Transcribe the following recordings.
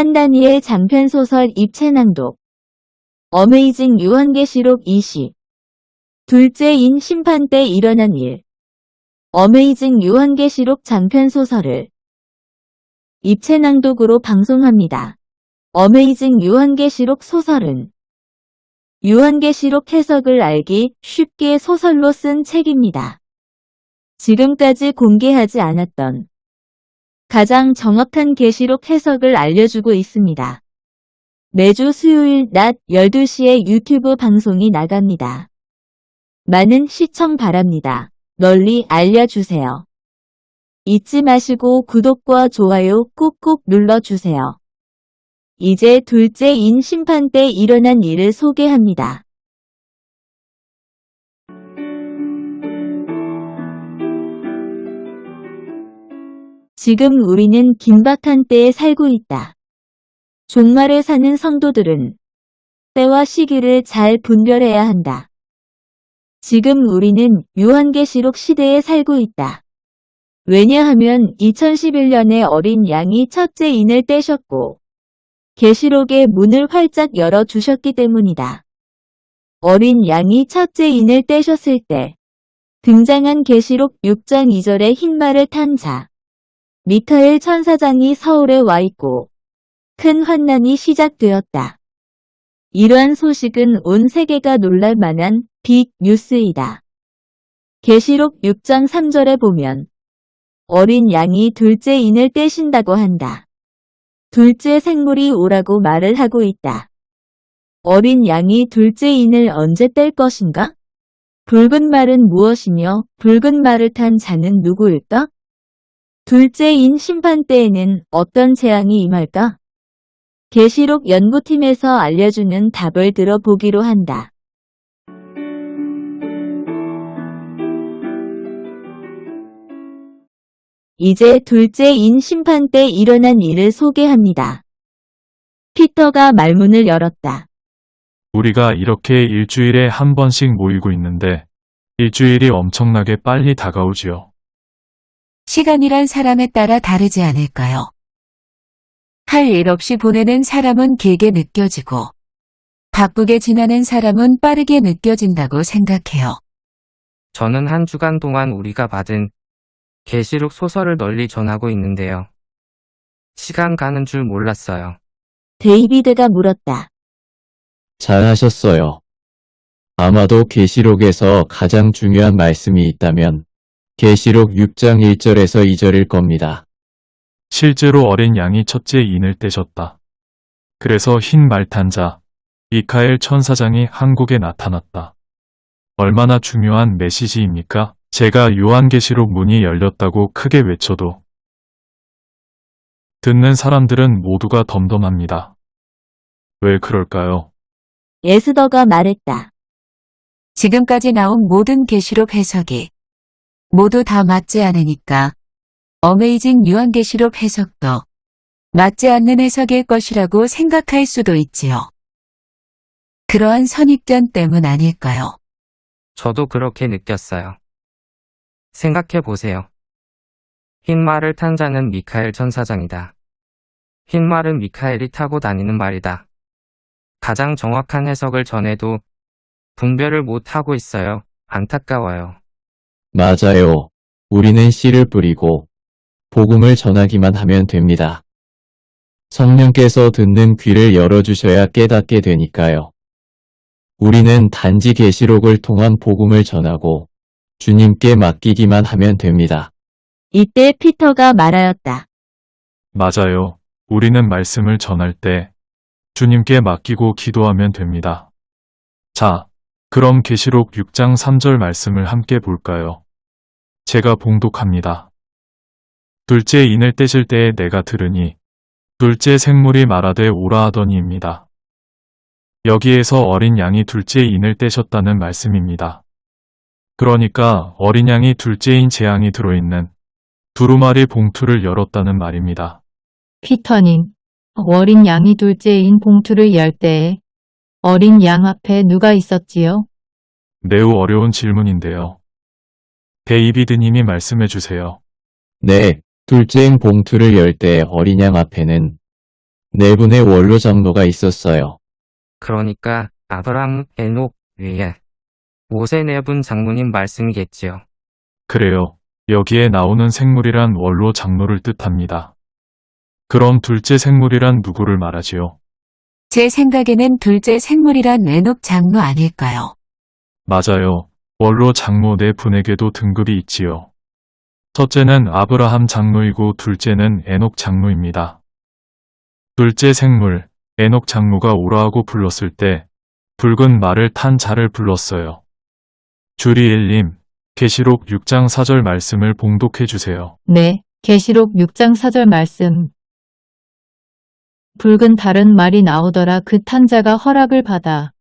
한다니엘 장편소설 입체낭독 어메이징 유한계시록 20 둘째인 심판 때 일어난 일 어메이징 유한계시록 장편소설을 입체낭독으로 방송합니다. 어메이징 유한계시록 소설은 유한계시록 해석을 알기 쉽게 소설로 쓴 책입니다. 지금까지 공개하지 않았던 가장 정확한 계시록 해석을 알려주고 있습니다. 매주 수요일 낮 12시에 유튜브 방송이 나갑니다. 많은 시청 바랍니다. 널리 알려주세요. 잊지 마시고 구독과 좋아요 꾹꾹 눌러주세요. 이제 둘째 인 심판 때 일어난 일을 소개합니다. 지금 우리는 긴박한 때에 살고 있다. 종말에 사는 성도들은 때와 시기를 잘 분별해야 한다. 지금 우리는 요한계시록 시대에 살고 있다. 왜냐하면 2011년에 어린 양이 첫째 인을 떼셨고 계시록의 문을 활짝 열어주셨기 때문이다. 어린 양이 첫째 인을 떼셨을 때 등장한 계시록 6장 2절의 흰말을 탄 자. 미카엘 천사장이 서울에 와 있고 큰 환난이 시작되었다. 이러한 소식은 온 세계가 놀랄 만한 빅 뉴스이다. 계시록 6장 3절에 보면 어린 양이 둘째 인을 떼신다고 한다. 둘째 생물이 오라고 말을 하고 있다. 어린 양이 둘째 인을 언제 뗄 것인가? 붉은 말은 무엇이며 붉은 말을 탄 자는 누구일까? 둘째인 심판 때에는 어떤 재앙이 임할까? 계시록 연구팀에서 알려주는 답을 들어보기로 한다. 이제 둘째인 심판 때 일어난 일을 소개합니다. 피터가 말문을 열었다. 우리가 이렇게 일주일에 한 번씩 모이고 있는데 일주일이 엄청나게 빨리 다가오지요. 시간이란 사람에 따라 다르지 않을까요? 할 일 없이 보내는 사람은 길게 느껴지고, 바쁘게 지나는 사람은 빠르게 느껴진다고 생각해요. 저는 한 주간 동안 우리가 받은 계시록 소설을 널리 전하고 있는데요. 시간 가는 줄 몰랐어요. 데이비드가 물었다. 잘하셨어요. 아마도 계시록에서 가장 중요한 말씀이 있다면 계시록 6장 1절에서 2절일 겁니다. 실제로 어린 양이 첫째 인을 떼셨다. 그래서 흰 말탄자, 미카엘 천사장이 한국에 나타났다. 얼마나 중요한 메시지입니까? 제가 요한계시록 문이 열렸다고 크게 외쳐도 듣는 사람들은 모두가 덤덤합니다. 왜 그럴까요? 에스더가 말했다. 지금까지 나온 모든 계시록 해석이 모두 다 맞지 않으니까 어메이징 유한계시록 해석도 맞지 않는 해석일 것이라고 생각할 수도 있지요. 그러한 선입견 때문 아닐까요? 저도 그렇게 느꼈어요. 생각해 보세요. 흰 말을 탄 자는 미카엘 천사장이다. 흰 말은 미카엘이 타고 다니는 말이다. 가장 정확한 해석을 전해도 분별을 못 하고 있어요. 안타까워요. 맞아요. 우리는 씨를 뿌리고 복음을 전하기만 하면 됩니다. 성령께서 듣는 귀를 열어주셔야 깨닫게 되니까요. 우리는 단지 계시록을 통한 복음을 전하고 주님께 맡기기만 하면 됩니다. 이때 피터가 말하였다. 맞아요. 우리는 말씀을 전할 때 주님께 맡기고 기도하면 됩니다. 자, 그럼 계시록 6장 3절 말씀을 함께 볼까요? 제가 봉독합니다. 둘째 인을 떼실 때에 내가 들으니 둘째 생물이 말하되 오라 하더니입니다. 여기에서 어린 양이 둘째 인을 떼셨다는 말씀입니다. 그러니까 어린 양이 둘째인 재앙이 들어있는 두루마리 봉투를 열었다는 말입니다. 피터님, 어린 양이 둘째인 봉투를 열 때에 어린 양 앞에 누가 있었지요? 매우 어려운 질문인데요. 데이비드님이 말씀해 주세요. 네, 둘째인 봉투를 열 때 어린 양 앞에는 네 분의 원로 장로가 있었어요. 그러니까 아브람, 에녹, 위에 모세 네 분 장로님 말씀이겠지요. 그래요. 여기에 나오는 생물이란 원로 장로를 뜻합니다. 그럼 둘째 생물이란 누구를 말하지요? 제 생각에는 둘째 생물이란 외녹 장로 아닐까요? 맞아요. 원로 장로 네 분에게도 등급이 있지요. 첫째는 아브라함 장로이고 둘째는 에녹 장로입니다. 둘째 생물, 에녹 장로가 오라하고 불렀을 때 붉은 말을 탄 자를 불렀어요. 주리엘님, 계시록 6장 4절 말씀을 봉독해 주세요. 네, 계시록 6장 4절 말씀. 붉은 다른 말이 나오더라 그 탄자가 허락을 받아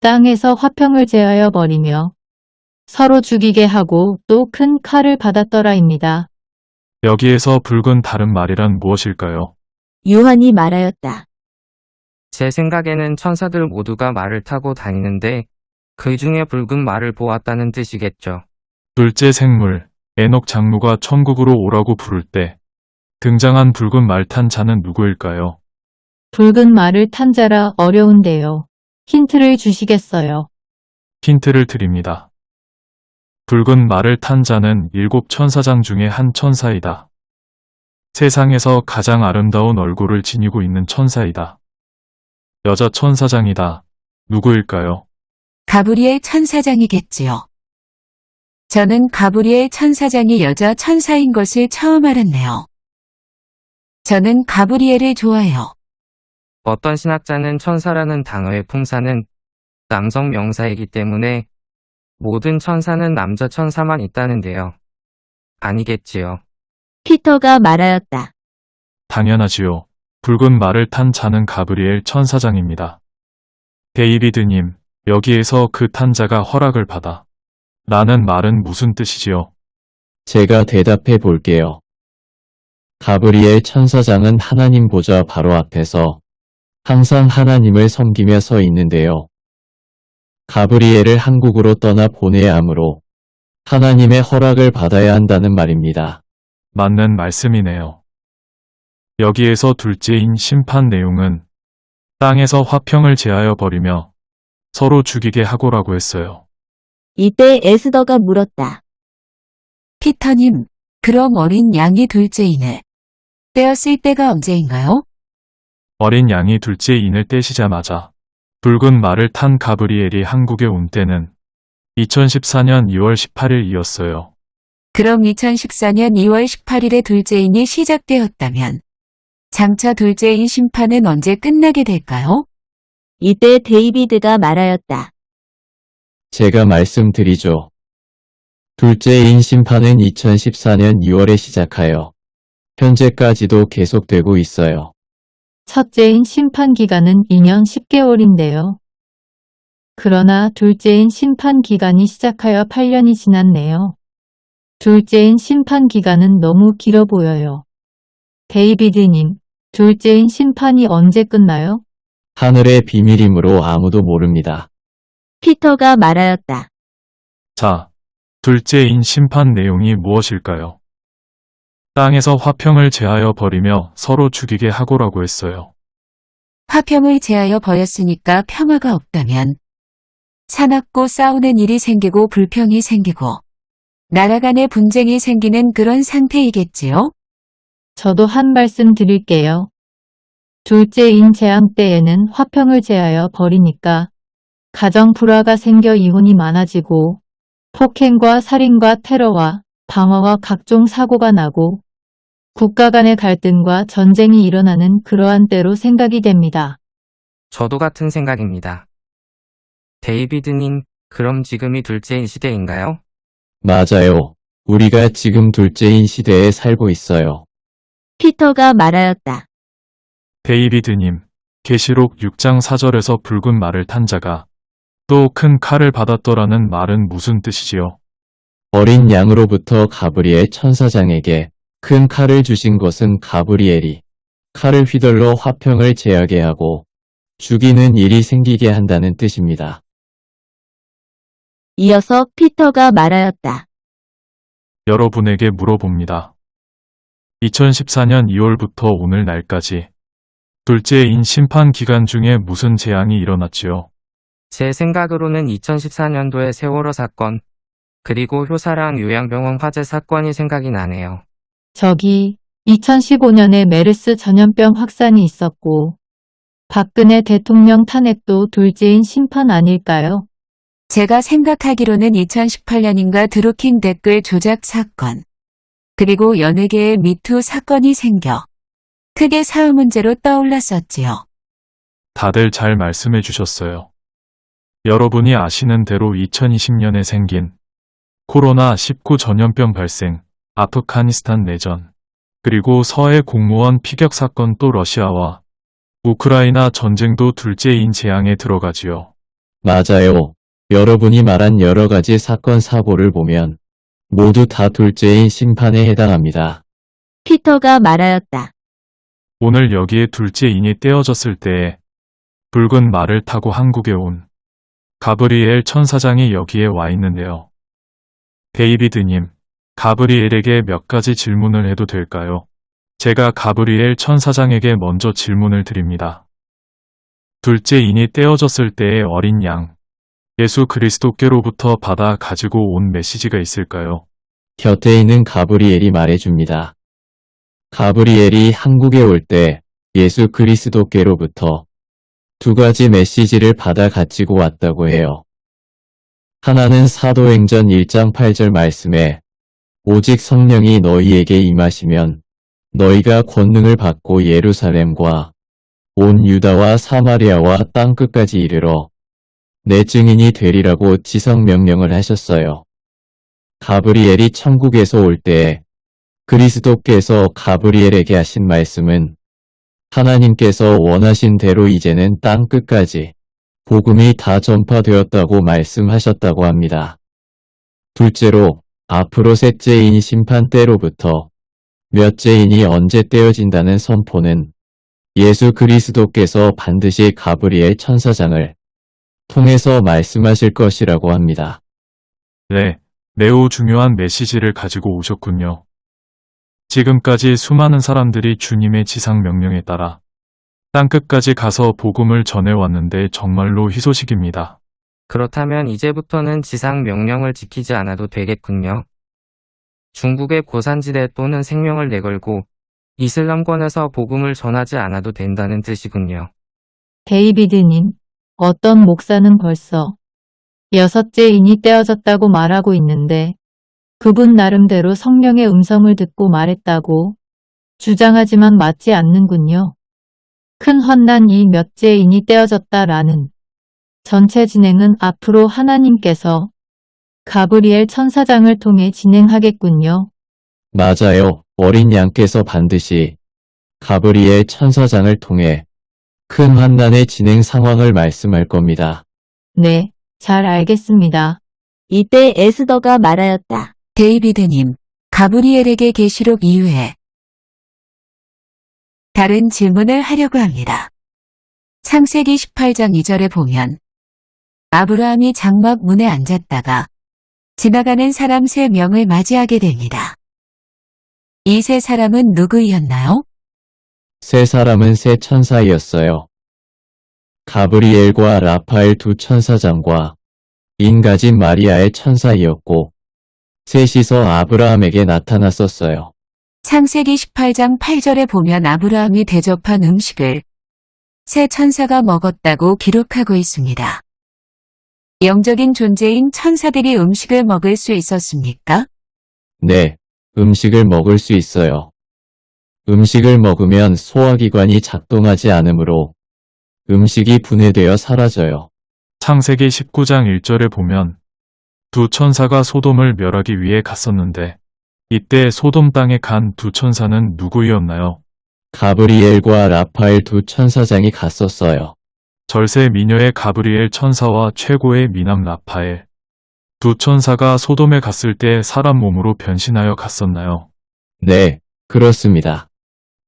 땅에서 화평을 제하여 버리며 서로 죽이게 하고 또 큰 칼을 받았더라입니다. 여기에서 붉은 다른 말이란 무엇일까요? 요한이 말하였다. 제 생각에는 천사들 모두가 말을 타고 다니는데 그 중에 붉은 말을 보았다는 뜻이겠죠. 둘째 생물, 에녹 장로가 천국으로 오라고 부를 때 등장한 붉은 말탄 자는 누구일까요? 붉은 말을 탄 자라 어려운데요. 힌트를 주시겠어요? 힌트를 드립니다. 붉은 말을 탄 자는 일곱 천사장 중에 한 천사이다. 세상에서 가장 아름다운 얼굴을 지니고 있는 천사이다. 여자 천사장이다. 누구일까요? 가브리엘 천사장이겠지요. 저는 가브리엘 천사장이 여자 천사인 것을 처음 알았네요. 저는 가브리엘을 좋아해요. 어떤 신학자는 천사라는 단어의 풍사는 남성 명사이기 때문에 모든 천사는 남자 천사만 있다는데요. 아니겠지요. 피터가 말하였다. 당연하지요. 붉은 말을 탄 자는 가브리엘 천사장입니다. 데이비드님, 여기에서 그 탄 자가 허락을 받아. 라는 말은 무슨 뜻이지요? 제가 대답해 볼게요. 가브리엘 천사장은 하나님 보좌 바로 앞에서 항상 하나님을 섬기며 서 있는데요. 가브리엘을 한국으로 떠나 보내야 하므로 하나님의 허락을 받아야 한다는 말입니다. 맞는 말씀이네요. 여기에서 둘째인 심판 내용은 땅에서 화평을 제하여 버리며 서로 죽이게 하고라고 했어요. 이때 에스더가 물었다. 피터님, 그럼 어린 양이 둘째인을 떼었을 때가 언제인가요? 어린 양이 둘째 인을 떼시자마자 붉은 말을 탄 가브리엘이 한국에 온 때는 2014년 2월 18일이었어요. 그럼 2014년 2월 18일에 둘째인이 시작되었다면 장차 둘째인 심판은 언제 끝나게 될까요? 이때 데이비드가 말하였다. 제가 말씀드리죠. 둘째인 심판은 2014년 2월에 시작하여 현재까지도 계속되고 있어요. 첫째인 심판 기간은 2년 10개월인데요. 그러나 둘째인 심판 기간이 시작하여 8년이 지났네요. 둘째인 심판 기간은 너무 길어 보여요. 데이비드님, 둘째인 심판이 언제 끝나요? 하늘의 비밀이므로 아무도 모릅니다. 피터가 말하였다. 자, 둘째인 심판 내용이 무엇일까요? 땅에서 화평을 제하여 버리며 서로 죽이게 하고라고 했어요. 화평을 제하여 버렸으니까 평화가 없다면 사납고 싸우는 일이 생기고 불평이 생기고 나라 간의 분쟁이 생기는 그런 상태이겠지요? 저도 한 말씀 드릴게요. 둘째인 재앙 때에는 화평을 제하여 버리니까 가정 불화가 생겨 이혼이 많아지고 폭행과 살인과 테러와 방어와 각종 사고가 나고 국가 간의 갈등과 전쟁이 일어나는 그러한 때로 생각이 됩니다. 저도 같은 생각입니다. 데이비드님, 그럼 지금이 둘째인 시대인가요? 맞아요. 우리가 지금 둘째인 시대에 살고 있어요. 피터가 말하였다. 데이비드님, 계시록 6장 4절에서 붉은 말을 탄 자가 또 큰 칼을 받았더라는 말은 무슨 뜻이지요? 어린 양으로부터 가브리엘 천사장에게 큰 칼을 주신 것은 가브리엘이 칼을 휘둘러 화평을 제하게 하고 죽이는 일이 생기게 한다는 뜻입니다. 이어서 피터가 말하였다. 여러분에게 물어봅니다. 2014년 2월부터 오늘 날까지 둘째인 심판 기간 중에 무슨 재앙이 일어났지요? 제 생각으로는 2014년도의 세월호 사건, 그리고 효사랑 요양병원 화재 사건이 생각이 나네요. 저기 2015년에 메르스 전염병 확산이 있었고 박근혜 대통령 탄핵도 둘째인 심판 아닐까요? 제가 생각하기로는 2018년인가 드루킹 댓글 조작 사건, 그리고 연예계의 미투 사건이 생겨 크게 사회 문제로 떠올랐었지요. 다들 잘 말씀해 주셨어요. 여러분이 아시는 대로 2020년에 생긴 코로나19 전염병 발생, 아프가니스탄 내전, 그리고 서해 공무원 피격 사건 또 러시아와 우크라이나 전쟁도 둘째인 재앙에 들어가지요. 맞아요. 여러분이 말한 여러 가지 사건 사고를 보면 모두 다 둘째인 심판에 해당합니다. 피터가 말하였다. 오늘 여기에 둘째인이 떼어졌을 때에 붉은 말을 타고 한국에 온 가브리엘 천사장이 여기에 와 있는데요. 데이비드님, 가브리엘에게 몇 가지 질문을 해도 될까요? 제가 가브리엘 천사장에게 먼저 질문을 드립니다. 둘째 인이 떼어졌을 때의 어린 양, 예수 그리스도께로부터 받아 가지고 온 메시지가 있을까요? 곁에 있는 가브리엘이 말해줍니다. 가브리엘이 한국에 올 때 예수 그리스도께로부터 두 가지 메시지를 받아 가지고 왔다고 해요. 하나는 사도행전 1장 8절 말씀에 오직 성령이 너희에게 임하시면 너희가 권능을 받고 예루살렘과 온 유다와 사마리아와 땅끝까지 이르러 내 증인이 되리라고 지성 명령을 하셨어요. 가브리엘이 천국에서 올 때에 그리스도께서 가브리엘에게 하신 말씀은 하나님께서 원하신 대로 이제는 땅 끝까지 복음이 다 전파되었다고 말씀하셨다고 합니다. 둘째로 앞으로 셋째인 심판 때로부터 몇째인이 언제 떼어진다는 선포는 예수 그리스도께서 반드시 가브리엘 천사장을 통해서 말씀하실 것이라고 합니다. 네, 매우 중요한 메시지를 가지고 오셨군요. 지금까지 수많은 사람들이 주님의 지상 명령에 따라 땅끝까지 가서 복음을 전해왔는데 정말로 희소식입니다. 그렇다면 이제부터는 지상 명령을 지키지 않아도 되겠군요. 중국의 고산지대 또는 생명을 내걸고 이슬람권에서 복음을 전하지 않아도 된다는 뜻이군요. 데이비드님, 어떤 목사는 벌써 여섯째 인이 떼어졌다고 말하고 있는데 그분 나름대로 성령의 음성을 듣고 말했다고 주장하지만 맞지 않는군요. 큰 환난이 몇째 인이 떼어졌다라는 전체 진행은 앞으로 하나님께서 가브리엘 천사장을 통해 진행하겠군요. 맞아요. 어린 양께서 반드시 가브리엘 천사장을 통해 큰 환난의 진행 상황을 말씀할 겁니다. 네, 잘 알겠습니다. 이때 에스더가 말하였다. 데이비드님, 가브리엘에게 계시록 이후에 다른 질문을 하려고 합니다. 창세기 18장 2절에 보면 아브라함이 장막 문에 앉았다가 지나가는 사람 세 명을 맞이하게 됩니다. 이 세 사람은 누구이었나요? 세 사람은 세 천사이었어요. 가브리엘과 라파엘 두 천사장과 인가진 마리아의 천사이었고 셋이서 아브라함에게 나타났었어요. 창세기 18장 8절에 보면 아브라함이 대접한 음식을 세 천사가 먹었다고 기록하고 있습니다. 영적인 존재인 천사들이 음식을 먹을 수 있었습니까? 네, 음식을 먹을 수 있어요. 음식을 먹으면 소화기관이 작동하지 않으므로 음식이 분해되어 사라져요. 창세기 19장 1절에 보면 두 천사가 소돔을 멸하기 위해 갔었는데 이때 소돔 땅에 간 두 천사는 누구이었나요? 가브리엘과 라파엘 두 천사장이 갔었어요. 절세 미녀의 가브리엘 천사와 최고의 미남 라파엘. 두 천사가 소돔에 갔을 때 사람 몸으로 변신하여 갔었나요? 네, 그렇습니다.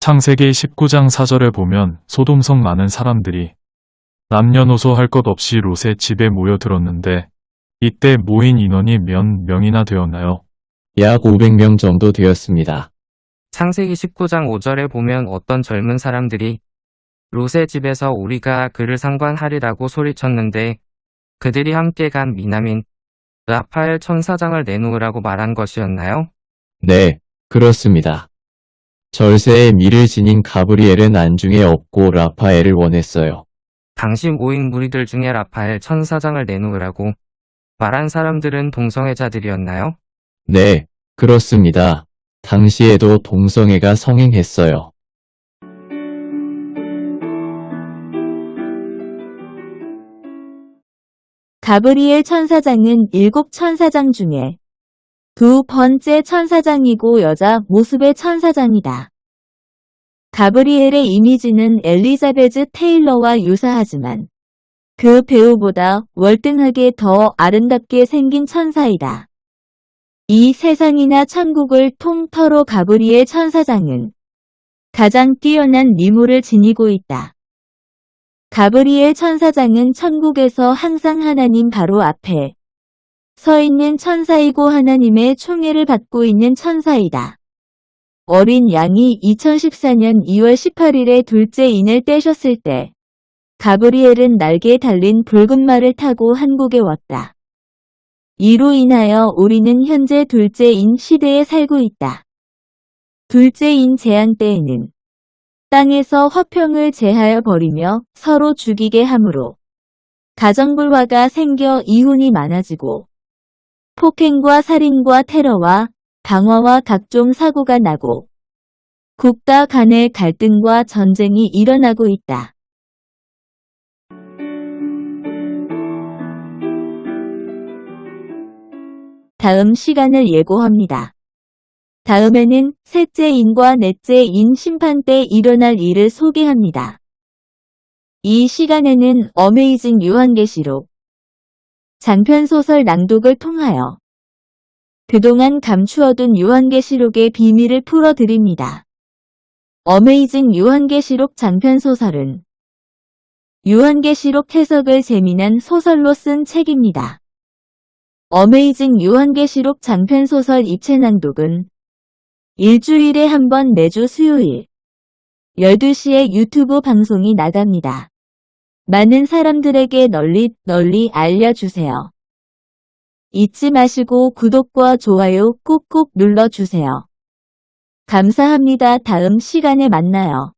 창세기 19장 4절에 보면 소돔성 많은 사람들이 남녀노소 할 것 없이 롯의 집에 모여들었는데 이때 모인 인원이 몇 명이나 되었나요? 약 500명 정도 되었습니다. 창세기 19장 5절에 보면 어떤 젊은 사람들이 롯의 집에서 우리가 그를 상관하리라고 소리쳤는데 그들이 함께 간 미남인 라파엘 천사장을 내놓으라고 말한 것이었나요? 네, 그렇습니다. 절세의 미를 지닌 가브리엘은 안중에 없고 라파엘을 원했어요. 당시 모인 무리들 중에 라파엘 천사장을 내놓으라고 말한 사람들은 동성애자들이었나요? 네, 그렇습니다. 당시에도 동성애가 성행했어요. 가브리엘 천사장은 일곱 천사장 중에 두 번째 천사장이고 여자 모습의 천사장이다. 가브리엘의 이미지는 엘리자베즈 테일러와 유사하지만 그 배우보다 월등하게 더 아름답게 생긴 천사이다. 이 세상이나 천국을 통틀어 가브리엘 천사장은 가장 뛰어난 미모를 지니고 있다. 가브리엘 천사장은 천국에서 항상 하나님 바로 앞에 서 있는 천사이고 하나님의 총애를 받고 있는 천사이다. 어린 양이 2014년 2월 18일에 둘째 인을 떼셨을 때 가브리엘은 날개에 달린 붉은 말을 타고 한국에 왔다. 이로 인하여 우리는 현재 둘째 인 시대에 살고 있다. 둘째 인 재앙 때에는 땅에서 화평을 제하여 버리며 서로 죽이게 함으로 가정불화가 생겨 이혼이 많아지고 폭행과 살인과 테러와 방화와 각종 사고가 나고 국가 간의 갈등과 전쟁이 일어나고 있다. 다음 시간을 예고합니다. 다음에는 셋째 인과 넷째 인 심판 때 일어날 일을 소개합니다. 이 시간에는 어메이징 요한계시록 장편소설 낭독을 통하여 그동안 감추어둔 요한계시록의 비밀을 풀어드립니다. 어메이징 요한계시록 장편소설은 요한계시록 해석을 재미난 소설로 쓴 책입니다. 어메이징 요한계시록 장편소설 입체 낭독은 일주일에 한 번 매주 수요일 12시에 유튜브 방송이 나갑니다. 많은 사람들에게 널리 널리 알려주세요. 잊지 마시고 구독과 좋아요 꾹꾹 눌러주세요. 감사합니다. 다음 시간에 만나요.